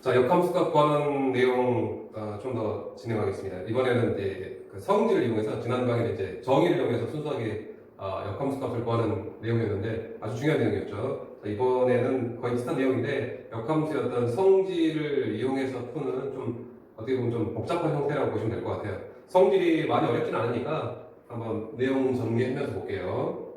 자, 역함수값 구하는 내용 아, 좀더 진행하겠습니다. 이번에는 이제 그 성질을 이용해서 지난방에 이제 정의를 이용해서 순수하게 아, 역함수값을 구하는 내용이었는데 아주 중요한 내용이었죠. 자, 이번에는 거의 비슷한 내용인데 역함수의 어떤 성질을 이용해서 푸는 좀 어떻게 보면 좀 복잡한 형태라고 보시면 될 것 같아요. 성질이 많이 어렵진 않으니까 한번 내용 정리하면서 볼게요.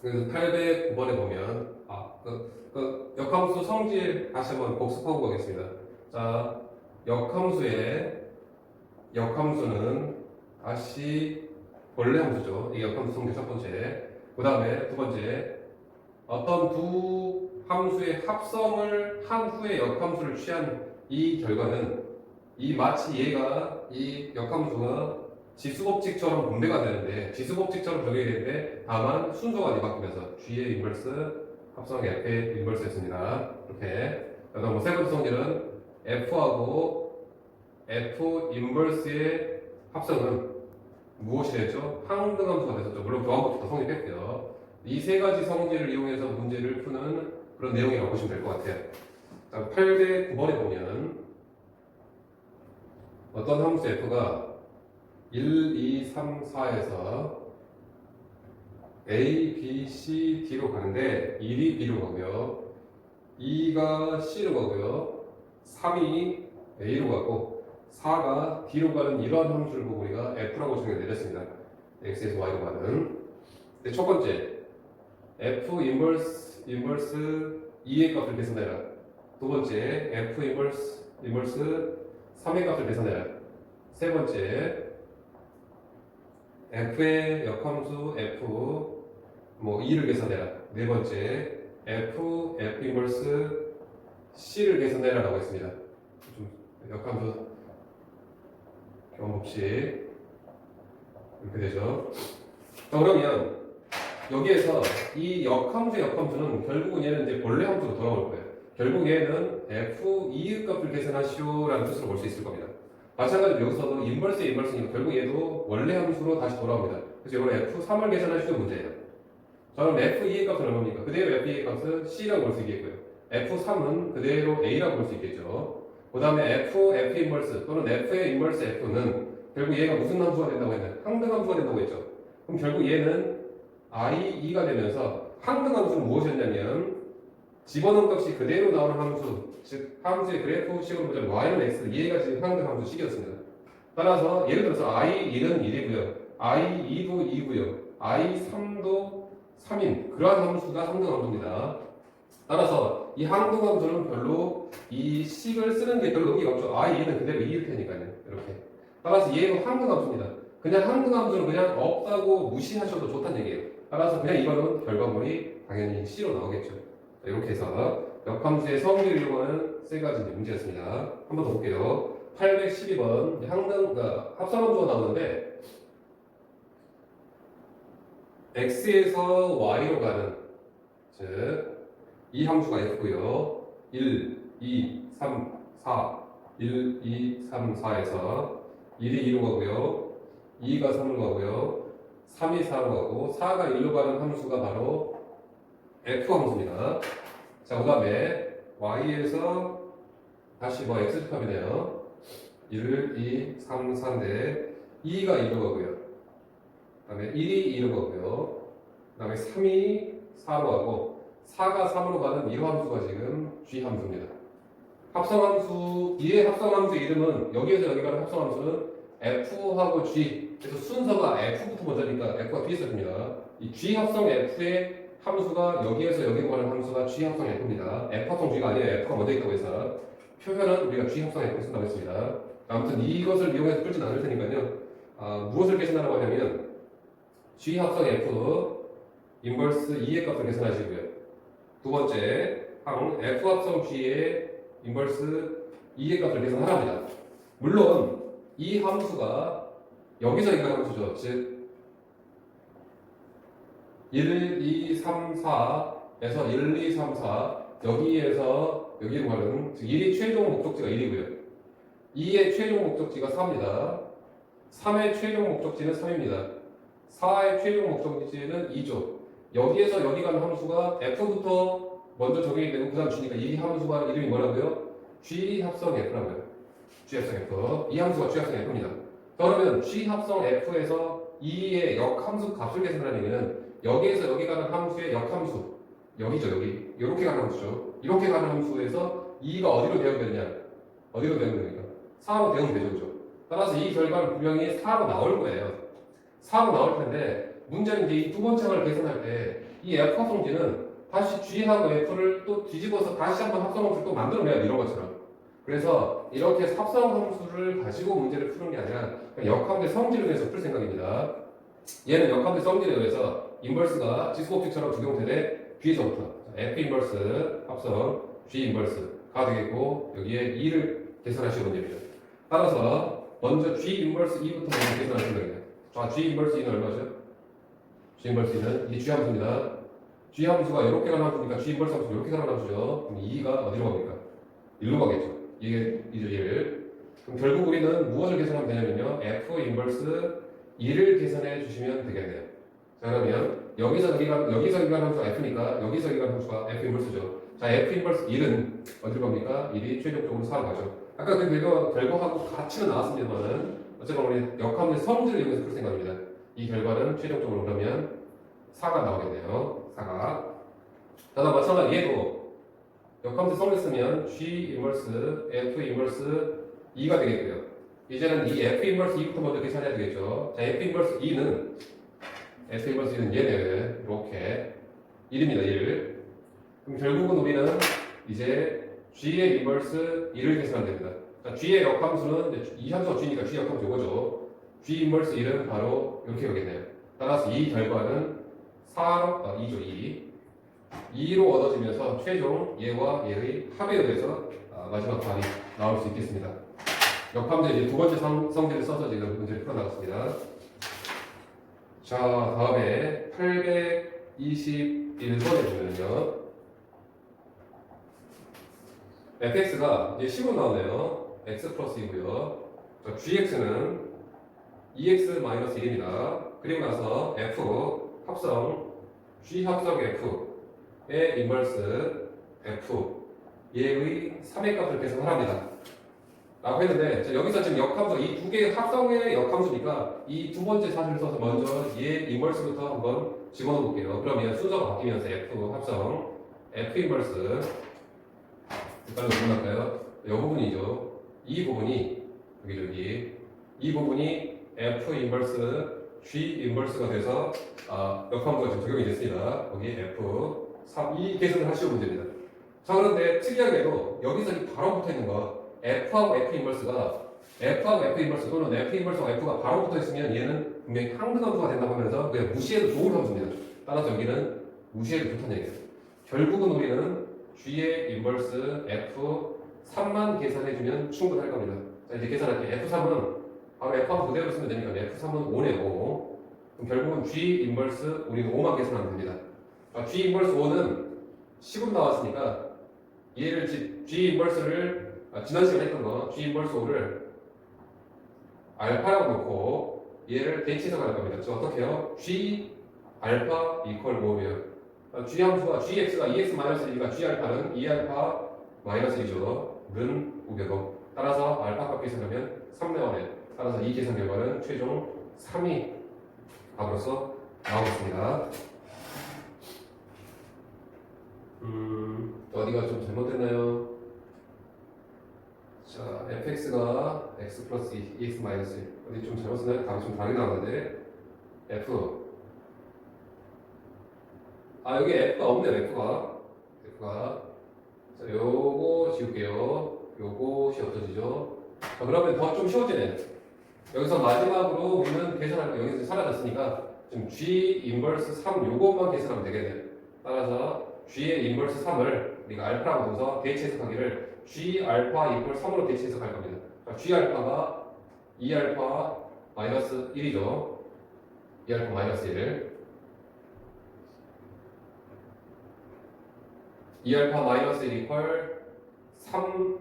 그래서 809번에 보면 아, 그, 그 역함수 성질 다시 한번 복습하고 가겠습니다. 자, 역함수의 역함수는 다시 원래 함수죠. 이게 역함수 성질 첫 번째. 그 다음에 두 번째 어떤 두 함수의 합성을 한 후에 역함수를 취한 이 결과는 이 마치 얘가 이 역함수가 지수법칙처럼 분배가 되는데 지수법칙처럼 적용이 되는데 다만 순서가 뒤바뀌면서 G의 인버스 합성 F의 인버스 였습니다. 이렇게 그다음 뭐세 번째 성질은 F하고 F 인버스의 합성은 무엇이 됐죠? 항등함수가 됐었죠. 물론 교환법부터 성립했고요. 이 세 가지 성질을 이용해서 문제를 푸는 그런 내용이라고 보시면 될 것 같아요. 자, 8대 9번에 보면 어떤 함수 F가 1, 2, 3, 4에서 A, B, C, D로 가는데 1이 B로 가고요. 2가 C로 가고요. 3이 A로 가고 4가 D로 가는 이러한 함수를 보고 우리가 F라고 정의 내렸습니다. X에서 Y로 가는. 근데 첫 번째 F 인버스 2의 값을 계산해라. 두 번째 F 인버스 인버스 3의 값을 계산해라. 세 번째 f의 역함수 f 뭐 2를 계산해라. 네 번째 f f 인버스 c를 계산해라 라고 했습니다. 좀 역함수 경험법칙 이렇게 되죠. 자, 그러면 여기에서 이 역함수 역함수는 결국은 얘는 이제 본래 함수로 돌아올 거예요. 결국 얘는 f 2의 값을 계산하시오라는 뜻으로 볼 수 있을 겁니다. 마찬가지로 여기서도 인버스 인버스니까 결국 얘도 원래 함수로 다시 돌아옵니다. 그래서 이거는 F3을 계산하시는 문제예요. 자 그럼 F2의 값은 얼마입니까? 그대로 F2의 값은 C라고 볼 수 있겠고요. F3은 그대로 A라고 볼 수 있겠죠. 그 다음에 F, F 인버스 또는 F의 인버스 F는 결국 얘가 무슨 함수가 된다고 했나요? 항등 함수가 된다고 했죠. 그럼 결국 얘는 I, 2가 되면서 항등 함수는 무엇이었냐면 집어넣은 값이 그대로 나오는 함수, 즉 함수의 그래프식으로 보자면 y는 x, 얘가 지금 항등 함수식이었습니다. 따라서 예를 들어서 i1은 1이고요, i2도 2고요, i3도 3인 그러한 함수가 항등 함수입니다. 따라서 이 항등 함수는 별로 이 식을 쓰는 게 별로 의미가 없죠. i2는 그대로 2일 테니까요. 이렇게. 따라서 얘도 항등 함수입니다. 그냥 항등 함수는 그냥 없다고 무시하셔도 좋다는 얘기예요. 따라서 그냥 이거는 결과물이 당연히 C로 나오겠죠. 자, 이렇게 해서 역함수의 성질을 이용하는 세 가지 문제였습니다. 한 번 더 볼게요. 812번 항등 그러니까 합성함수가 나오는데 x에서 y로 가는 즉 이 함수가 f고요. 1, 2, 3, 4, 1, 2, 3, 4에서 1이 2로 가고요. 2가 3로 가고요. 3이 4로 가고 4가 1로 가는 함수가 바로 f 함수입니다. 자, 그 다음에 y에서 다시 뭐 x값이네요. 1, 2, 3, 4인데 2가 2로 가고요. 그 다음에 1이 2로 가고요. 그 다음에 3이 4로 가고 4가 3으로 가는 이로 함수가 지금 g 함수입니다. 합성함수, 이의 합성함수의 이름은 여기에서 여기 가는 합성함수는 f하고 g 그래서 순서가 f부터 먼저니까 f가 뒤에 써집니다. 이 g 합성 f의 함수가 여기에서 여기로 가는 함수가 G 합성 F입니다. F 합성 G가 아니에요. F가 먼저 있다고 해서 표현은 우리가 G 합성 F 쓴다고 했습니다. 아무튼 이것을 이용해서 풀진 않을 테니까요. 아, 무엇을 계산하라고 하냐면 G 합성 F 인버스 2의 값을 계산하시고요. 두 번째 항 F 합성 G의 인버스 2의 값을 계산하랍니다. 물론 이 함수가 여기서 이거 함수죠. 즉 1, 2, 3, 4에서 1, 2, 3, 4 여기에서 여기로 가는 즉 1이 최종 목적지가 1이고요. 2의 최종 목적지가 4입니다. 3의 최종 목적지는 3입니다. 4의 최종 목적지는 2죠. 여기에서 여기 가는 함수가 f부터 먼저 적용이 되고 그 다음 주니까 이 함수가 이름이 뭐라고요? G 합성 F라고요. G 합성 F. 이 함수가 G 합성 F입니다. 그러면 G 합성 F에서 2의 역함수 값을 계산하는 얘기는 여기에서 여기 가는 함수의 역함수 여기죠 여기 이렇게 가는 함수죠. 이렇게 가는 함수에서 2가 어디로 대응되느냐 어디로 대응되니까 4로 대응되죠 그죠. 따라서 이 결과는 분명히 4로 나올 거예요. 4로 나올 텐데 문제는 이제 이 두 번째 걸 계산할 때 이 F 합성지는 다시 G하고 F를 또 뒤집어서 다시 한번 합성 함수를 또 만들어내야 돼 이런 것처럼. 그래서 이렇게 합성 함수를 가지고 문제를 푸는 게 아니라 그냥 역함대 성질에 의해서 풀 생각입니다. 얘는 역함대 성질에 의해서 인버스가 지수법칙처럼 적용되되 뒤에서부터 F 인버스 합성 G 인버스가 되겠고 여기에 2를 계산하시는 문제입니다. 따라서 먼저 G 인버스 2부터 먼저 계산하시면 됩니다. 자, G 인버스 2는 얼마죠? G 인버스 2는 이 G 함수입니다. G 함수가 이렇게 가는 함수니까 G 인버스 함수 이렇게 가는 함수죠. 그럼 2가 어디로 갑니까? 1로 가겠죠. 이게 이제 1. 그럼 결국 우리는 무엇을 계산하면 되냐면요. F 인버스 2를 계산해 주시면 되겠네요. 자, 그러면 여기서 여기가 여기서 여기가 함수가 F니까 여기서 여기가 함수가 F 인버스죠. 자, F 인버스 1은 어디로 갑니까? 1이 최종적으로 4로 가죠. 아까 그 결과, 결과하고 같이는 나왔습니다만은 어쨌건 우리 역함의 성질을 이용해서 풀 생각입니다. 이 결과는 최종적으로 그러면 4가 나오겠네요. 4가. 다만 마찬가지 얘도 역함수 성을 쓰면 G 인버스 F 인버스 2가 되겠고요. 이제는 이 F 인버스 2부터 먼저 계산해야 되겠죠. 자, F 인버스 2는 F 인버스 2는 얘네 이렇게 1입니다. 1. 그럼 결국은 우리는 이제 G의 인버스 2를 계산하면 됩니다. 자, G의 역함수는 이 함수가 G니까 G 역함수 이거죠. G 인버스 1은 바로 이렇게 오겠네요. 따라서 이 결과는 4로, 아, 2죠, 2. 2로 얻어지면서 최종 얘와 얘의 합에 의해서 아, 마지막 답이 나올 수 있겠습니다. 역함수 이제 두 번째 성, 성질을 써서 지금 문제를 풀어나갔습니다. 자, 다음에 821번에 보면요. fx가 이제 10으로 나오네요. x 플러스 2고요. 자, gx는 2x 마이너스 1입니다. 그리고 나서 f 합성 g 합성 f의 인버스 f 얘의 3의 값을 계산하랍니다. 라고 했는데 자, 여기서 지금 역함수 이 두 개의 합성의 역함수니까 이 두 번째 사실을 써서 먼저 얘 인버스부터 한번 집어넣어 볼게요. 그러면 순서가 바뀌면서 f 합성 f 인버스 빨리 넘어갈까요? 이 부분이죠. 이 부분이 여기 저기 이 부분이 f 인버스 g 인버스가 돼서 아, 역함수가 지금 적용이 됐습니다. 거기 f 3, 이 계산을 하시는 문제입니다. 자 그런데 특이하게도 여기서 이 바로 붙어 있는 거 F하고 F 인버스가 F하고 F 인버스 또는 F 인버스하고 F가 바로 붙어 있으면 얘는 분명히 항등 함수가 된다고 하면서 그냥 무시해도 좋은 함수입니다. 따라서 여기는 무시해도 좋다는 얘기예요. 결국은 우리는 G의 인버스 F 3만 계산해주면 충분할 겁니다. 자 이제 계산할게요. F3은 바로 F1 그대로 쓰면 되니까 F3은 5네요. 5. 그럼 결국은 G 인버스 우리는 5만 계산하면 됩니다. 자, G 인버스 5는 10으로 나왔으니까 얘를 G 인버스를 아, 지난 시간에 했던 거 인버스 5를 알파라고 놓고 얘를 대치해서 갈 겁니다. 저 어떻게 해요? G 알파 이퀄 5면 아, G 함수가 GX가 EX 마이너스 1이니까 G 알파는 E 알파 마이너스 1이죠. 는 500억. 따라서 알파 값 계산하면 3 나오네. 따라서 이 계산 결과는 최종 3이 답으로서 나오겠습니다. 음, 어디가 좀 잘못됐나요? 자, fx가 x 플러스 2, ex 마이너스 1. 어디 좀 잘못 썼나요? 답이 좀 다르게 나왔는데 f. 아 여기 f가 없네요 f가. f가. 자 요거 지울게요. 요것이 없어지죠. 자 그러면 더 좀 쉬워지네. 여기서 마지막으로 우리는 계산할 거 여기서 사라졌으니까 지금 g 인버스 3 요것만 계산하면 되겠네요 따라서 g의 인버스 3을 우리가 알파라고 둬서 대치 해석하기를 g 알파 이퀄 3으로 대치 해석할 겁니다. 자, g 알파가 2 알파 마이너스 1이죠. 2 알파 마이너스 1. 2 알파 마이너스 1 이퀄 3을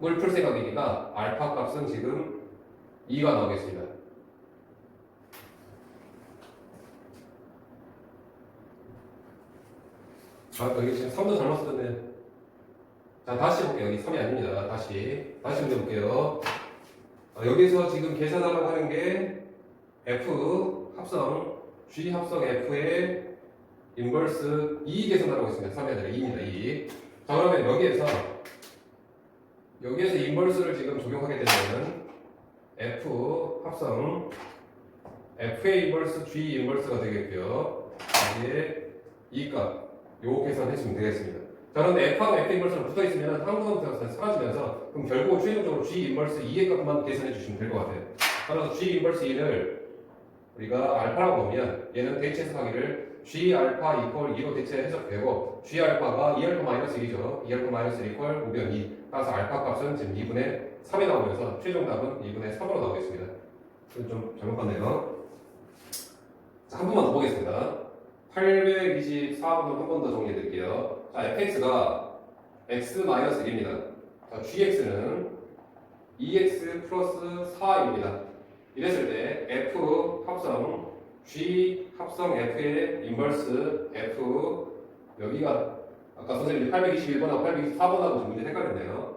풀 생각이니까 알파 값은 지금 2가 나오겠습니다. 아, 여기 지금 3도 잘못 썼네. 자, 다시 볼게요. 여기 3이 아닙니다. 다시. 다시 문제 볼게요. 아, 여기서 지금 계산하라고 하는 게 F 합성, G 합성 F의 인버스 2 계산하라고 했습니다. 3이 아니라 2입니다. 2. 자, 그러면 여기에서 여기에서 인버스를 지금 적용하게 되면 F 합성 F의 인버스 G 인버스가 되겠고요. 여기에 이 값, 요 계산해주면 되겠습니다. 자, 그런데 F하고 F 인버스는 붙어 있으면 한국어부터 사라지면서 그럼 결국 최종적으로 G 인버스 2의 값만 계산해 주시면 될 것 같아요. 따라서 G 인버스 2를 우리가 알파라고 보면 얘는 대체 해석하기를 G 알파 이퀄 2로 대체 해석되고 G 알파가 2 알파 마이너스 1이죠. 2 알파 마이너스 1 이퀄 5변 2. 따라서 알파 값은 지금 2분의 3이 나오면서 최종 답은 2분의 3으로 나오겠습니다. 좀 잘못 봤네요. 자, 한 번만 더 보겠습니다. 824번을 한 번 더 정리해 드릴게요. 자, fx가 x-1입니다. 자, gx는 2x 플러스 4입니다. 이랬을 때 f 합성 g 합성 f의 인버스 f 여기가 아까 선생님이 821번하고 824번하고 좀 문제 헷갈렸네요.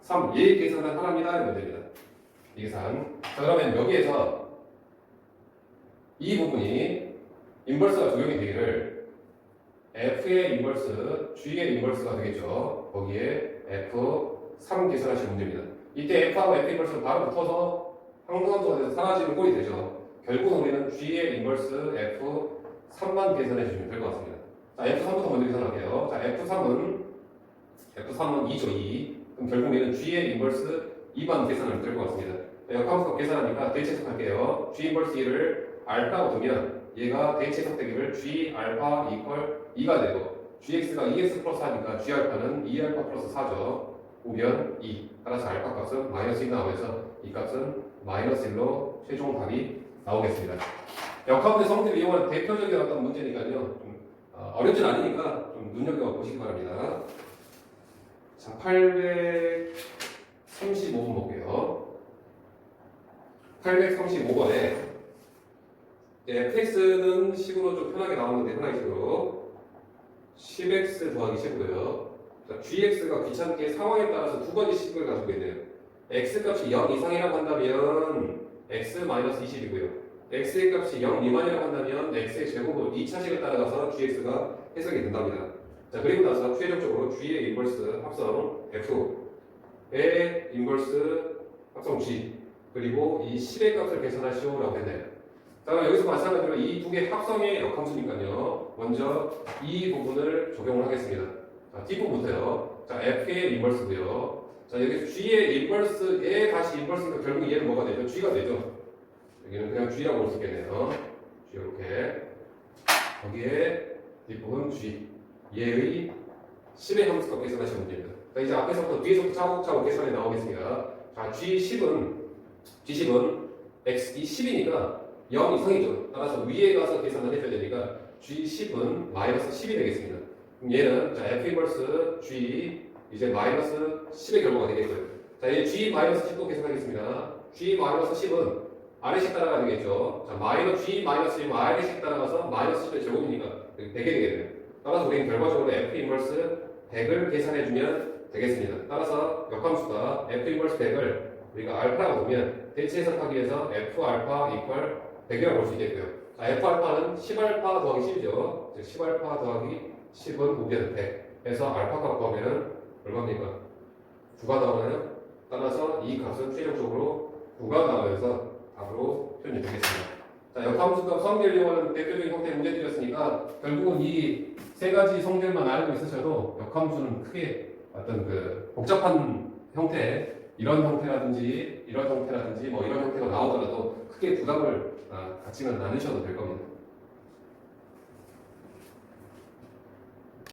3. 얘 계산은 하나입니다. 이런 문제입니다. 이 계산. 자, 그러면 여기에서 이 부분이 인버스가 적용이 되기를 F의 인버스, G의 인버스가 되겠죠. 거기에 F3 계산하시면 문제입니다. 이때 F하고 F 인버스는 바로 붙어서 항상도가 돼서 사라지는 꼴이 되죠. 결국 우리는 G의 인버스 F3만 계산해 주시면 될 것 같습니다. 자, F3부터 먼저 계산할게요. 자, F3은 F3은 2죠, 2. 그럼 결국 얘는 G의 인버스 2만 계산하면 될 것 같습니다. 역함수값 계산하니까 대체 해석할게요. G 인버스 2를 알파고 두면 얘가 대체 해석되기를 G 알파 이퀄 2가 되고 GX가 2X 플러스 하니까 G 알파는 2 알파 플러스 4죠. 오면 2. 따라서 알파 값은 마이너스 1 나오면서 이 값은 마이너스 1로 최종 답이 나오겠습니다. 역함수 성질을 이용하는 대표적인 어떤 문제니까요. 좀 어, 어렵진 않으니까 좀 눈여겨 보시기 바랍니다. 자, 835번 볼게요. 835번에 fx는 식으로 좀 편하게 나오는데 하나의 식으로 10x 더하기 10이고요. 자, gx가 귀찮게 상황에 따라서 두 가지 식을 가지고 있네요. x 값이 0 이상이라고 한다면 x-20이고요. x의 값이 0 미만이라고 한다면 x의 제곱을 2차식을 따라가서 gx가 해석이 된답니다. 자 그리고 나서 최종적으로 g의 인버스 합성 f의 인버스 합성 g 그리고 이 10의 값을 계산하시오라고 했네요. 자 그럼 여기서 마찬가지로 이 두 개 합성의 역함수니까요. 먼저 이 부분을 적용을 하겠습니다. 자 뒷부분부터요. 자 f의 인버스고요. 자 여기 g의 인버스에 다시 인버스니까 결국 얘는 뭐가 되죠? g가 되죠. 여기는 그냥 g라고 볼 수 있겠네요. g 이렇게 거기에 뒷부분 g 얘의 10의 함수값 계산하시면 됩니다. 자, 이제 앞에서부터 뒤에서부터 차곡차곡 계산이 나오겠습니다. 자, G10은 G10은 X 이 10이니까 0 이상이죠. 따라서 위에 가서 계산을 해줘야 되니까 G10은 마이너스 10이 되겠습니다. 그럼 얘는 자, F 인버스 G 이제 마이너스 10의 결과가 되겠고요. 자, 이제 G 마이너스 10도 계산하겠습니다. G 마이너스 10은 아래식 따라가야 되겠죠. 자, 마이너스 G 마이너스 10은 아래식 따라가서 마이너스 10의 제곱이니까 100이 되겠네요. 따라서 우리는 결과적으로 F 인버스 100을 계산해주면 되겠습니다. 따라서 역함수가 F 인버스 100을 우리가 알파라고 보면 대체 해석하기 위해서 F 알파 이퀄 100이라고 볼수 있겠고요. 자, F 알파는 10 알파 더하기 10이죠. 즉, 10 알파 더하기 10은 5변 100. 해서 알파 값 구하면은 얼마입니까? 9가 나오나요? 따라서 이 값은 최종적으로 9가 나오면서 답으로 표현이 되겠습니다. 자, 역함수값 성질 이용하는 대표적인 형태의 문제 드렸으니까 결국은 이 세 가지 성질만 알고 있으셔도 역함수는 크게 어떤 그 복잡한 형태 이런 형태라든지 이런 형태라든지 뭐 이런 형태가 나오더라도 크게 부담을 아, 갖지는 않으셔도 될 겁니다.